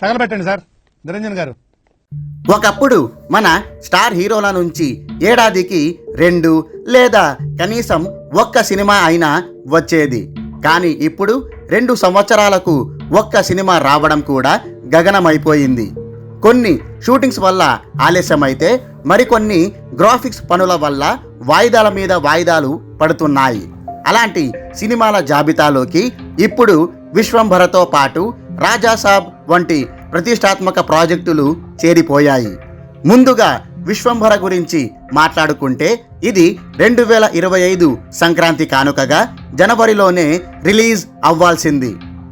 తగలబెట్టండి sir. Niranjan గారు. ఒకప్పుడు మన స్టార్ హీరోల నుంచి ఏడాదికి రెండు లేదా కనీసం ఒక్క సినిమా అయినా వచ్చేది. కానీ ఇప్పుడు రెండు సంవత్సరాలకు ఒక్క సినిమా రావడం కూడా గగనమైపోయింది. కొన్ని షూటింగ్స్ వల్ల ఆలస్యమైతే మరికొన్ని గ్రాఫిక్స్ పనుల వల్ల వాయిదాల మీద వాయిదాలు పడుతున్నాయి. అలాంటి సినిమాల జాబితాలోకి ఇప్పుడు విశ్వంభరతో పాటు రాజాసాబ్ వంటి ప్రతిష్టాత్మక ప్రాజెక్టులు చేరిపోయాయి. ముందుగా విశ్వంభర గురించి మాట్లాడుకుంటే ఇది రెండు వేల ఇరవై ఐదు సంక్రాంతి కానుకగా జనవరిలోనే రిలీజ్ అవ్వాల్సింది.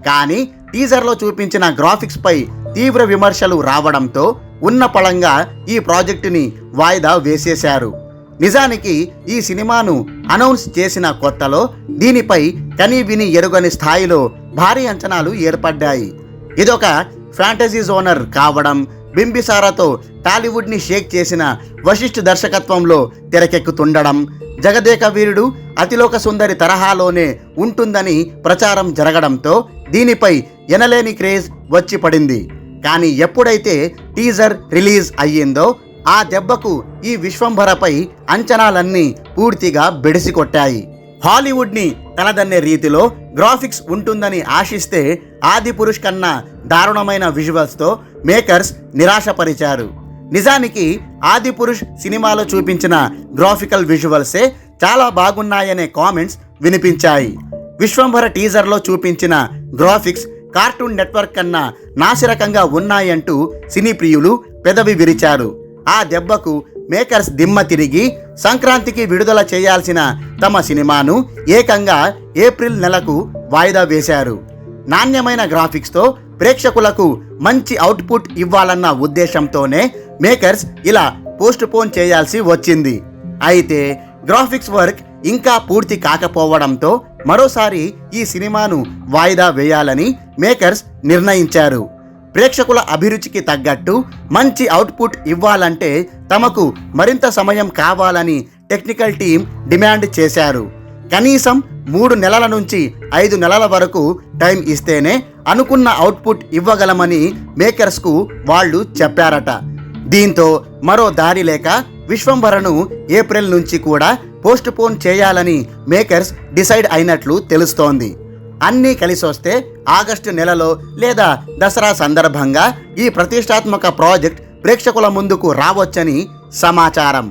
కానీ టీజర్లో చూపించిన గ్రాఫిక్స్పై తీవ్ర విమర్శలు రావడంతో ఉన్న పళంగా ఈ ప్రాజెక్టుని వాయిదా వేసేశారు. నిజానికి ఈ సినిమాను అనౌన్స్ చేసిన కొత్తలో దీనిపై కనీవిని ఎరుగని స్థాయిలో భారీ అంచనాలు ఏర్పడ్డాయి. ఇదొక ఫ్యాంటసీ జోనర్ కావడం బింబిసారాతో టాలీవుడ్ని షేక్ చేసిన వశిష్ఠ దర్శకత్వంలో తెరకెక్కుతుండడం. జగదేక వీరుడు అతిలోక సుందరి తరహాలోనే ఉంటుందని ప్రచారం జరగడంతో దీనిపై ఎనలేని క్రేజ్ వచ్చి పడింది. కానీ ఎప్పుడైతే టీజర్ రిలీజ్ అయ్యిందో ఆ దెబ్బకు ఈ విశ్వంభరపై అంచనాలన్నీ పూర్తిగా బెడిసికొట్టాయి హాలీవుడ్ని తలదన్నే రీతిలో గ్రాఫిక్స్ ఉంటుందని ఆశిస్తే ఆది పురుష్ కన్నా దారుణమైన విజువల్స్తో మేకర్స్ నిరాశపరిచారు. నిజానికి ఆది పురుష్ సినిమాలో చూపించిన గ్రాఫికల్ విజువల్సే చాలా బాగున్నాయనే కామెంట్స్ వినిపించాయి. విశ్వంభర టీజర్లో చూపించిన గ్రాఫిక్స్ కార్టూన్ నెట్వర్క్ కన్నా నాసిరకంగా ఉన్నాయంటూ సినీ ప్రియులు పెదవి విరిచారు. ఆ దెబ్బకు మేకర్స్ దిమ్మ తిరిగి సంక్రాంతికి విడుదల చేయాల్సిన తమ సినిమాను ఏకంగా ఏప్రిల్ నెలకు వాయిదా వేశారు. నాణ్యమైన గ్రాఫిక్స్తో ప్రేక్షకులకు మంచి అవుట్పుట్ ఇవ్వాలన్న ఉద్దేశంతోనే మేకర్స్ ఇలా పోస్ట్ పోన్ చేయాల్సి వచ్చింది. అయితే గ్రాఫిక్స్ వర్క్ ఇంకా పూర్తి కాకపోవడంతో మరోసారి ఈ సినిమాను వాయిదా వేయాలని మేకర్స్ నిర్ణయించారు. ప్రేక్షకుల అభిరుచికి తగ్గట్టు మంచి అవుట్పుట్ ఇవ్వాలంటే తమకు మరింత సమయం కావాలని టెక్నికల్ టీం డిమాండ్ చేశారు. కనీసం మూడు నెలల నుంచి ఐదు నెలల వరకు టైం ఇస్తేనే అనుకున్న అవుట్పుట్ ఇవ్వగలమని మేకర్స్కు వాళ్ళు చెప్పారట. దీంతో మరో దారి లేక విశ్వంభరను ఏప్రిల్ నుంచి కూడా పోస్ట్ పోన్ చేయాలని మేకర్స్ డిసైడ్ అయినట్లు తెలుస్తోంది. అన్నీ కలిసి వస్తే ఆగస్టు నెలలో లేదా దసరా సందర్భంగా ఈ ప్రతిష్టాత్మక ప్రాజెక్ట్ ప్రేక్షకుల ముందుకు రావచ్చని సమాచారం.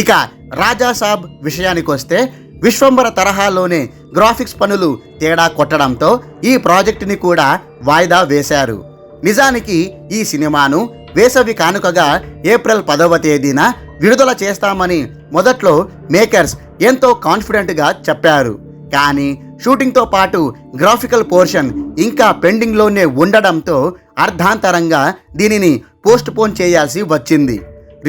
ఇక రాజాసాబ్ విషయానికొస్తే విశ్వంబర తరహాలోనే గ్రాఫిక్స్ పనులు తేడా కొట్టడంతో ఈ ప్రాజెక్టుని కూడా వాయిదా వేశారు. నిజానికి ఈ సినిమాను వేసవి కానుకగా ఏప్రిల్ పదవ తేదీన విడుదల చేస్తామని మొదట్లో మేకర్స్ ఎంతో కాన్ఫిడెంట్గా చెప్పారు. కానీ షూటింగ్తో పాటు గ్రాఫికల్ పోర్షన్ ఇంకా పెండింగ్లోనే ఉండడంతో అర్ధాంతరంగా దీనిని పోస్ట్ పోన్ చేయాల్సి వచ్చింది.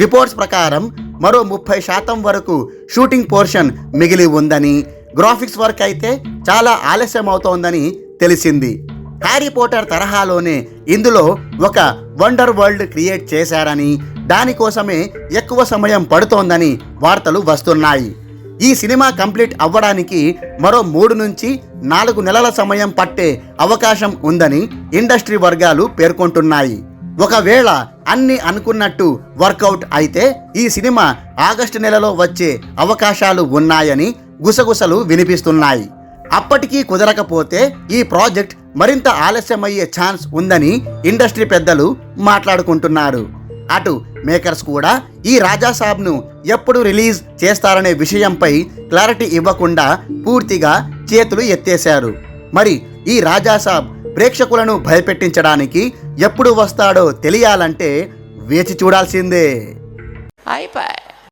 రిపోర్ట్స్ ప్రకారం మరో ముప్పై శాతం వరకు షూటింగ్ పోర్షన్ మిగిలి ఉందని గ్రాఫిక్స్ వర్క్ అయితే చాలా ఆలస్యం అవుతోందని తెలిసింది. హ్యారీ పోటర్ తరహాలోనే ఇందులో ఒక వండర్ వరల్డ్ క్రియేట్ చేశారని దానికోసమే ఎక్కువ సమయం పడుతోందని వార్తలు వస్తున్నాయి. ఈ సినిమా కంప్లీట్ అవ్వడానికి మరో మూడు నుంచి నాలుగు నెలల సమయం పట్టే అవకాశం ఉందని ఇండస్ట్రీ వర్గాలు పేర్కొంటున్నాయి. ఒకవేళ అన్ని అనుకున్నట్టు వర్కౌట్ అయితే ఈ సినిమా ఆగస్టు నెలలో వచ్చే అవకాశాలు ఉన్నాయని గుసగుసలు వినిపిస్తున్నాయి. అప్పటికీ కుదరకపోతే ఈ ప్రాజెక్ట్ మరింత ఆలస్యమయ్యే ఛాన్స్ ఉందని ఇండస్ట్రీ పెద్దలు మాట్లాడుకుంటున్నారు. అటు మేకర్స్ కూడా ఈ రాజాసాబ్ను ఎప్పుడు రిలీజ్ చేస్తారనే విషయంపై క్లారిటీ ఇవ్వకుండా పూర్తిగా చేతులు ఎత్తేశారు. మరి ఈ రాజాసాబ్ ప్రేక్షకులను భయపెట్టించడానికి ఎప్పుడు వస్తాడో తెలియాలంటే వేచి చూడాల్సిందే. అయిపోయి